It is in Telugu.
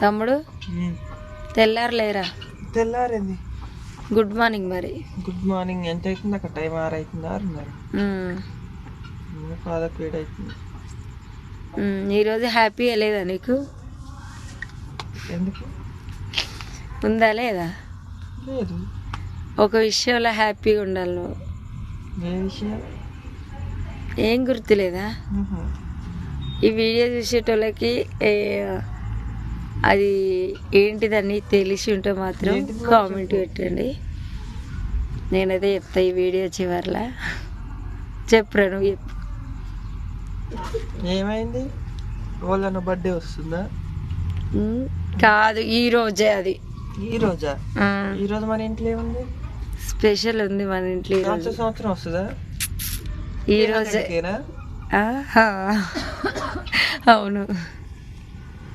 తమ్ముడు? తెల్లారలేరా? తెల్లారింది. గుడ్ మార్నింగ్ మరి. గుడ్ మార్నింగ్ ఎంత అవుతుంది అక్కడ టైం ఆరు అవుతుంది ఆరున్నర ఉమ్. పాదకు వేడి అవుతుంది ఉమ్, ఈరోజు హ్యాపీగా లేదా నీకు? ఎందుకు? ఉందా లేదా? లేదు. ఒక విషయంలో హ్యాపీగా ఉండాలి నువ్వు. ఏ విషయం? ఏం గుర్తులేదా. ఈ వీడియో చూసేటోళ్ళకి ఏ, అది ఏంటిదని తెలిసి ఉంటే మాత్రం కామెంట్. పెట్టండి. నేనైతే చెప్తా ఈ వీడియో చివర్లా. చెప్పురా నువ్వు చెప్పు. ఏమైంది? వాళ్ళ బర్త్డే వస్తుందా? కాదు ఈ రోజే అది. ఈ రోజా? ఈ రోజు మన ఇంట్లో ఏముంది? స్పెషల్ ఉంది మన ఇంట్లో సంవత్సరం వస్తుందా? ఈ రోజే. అవును.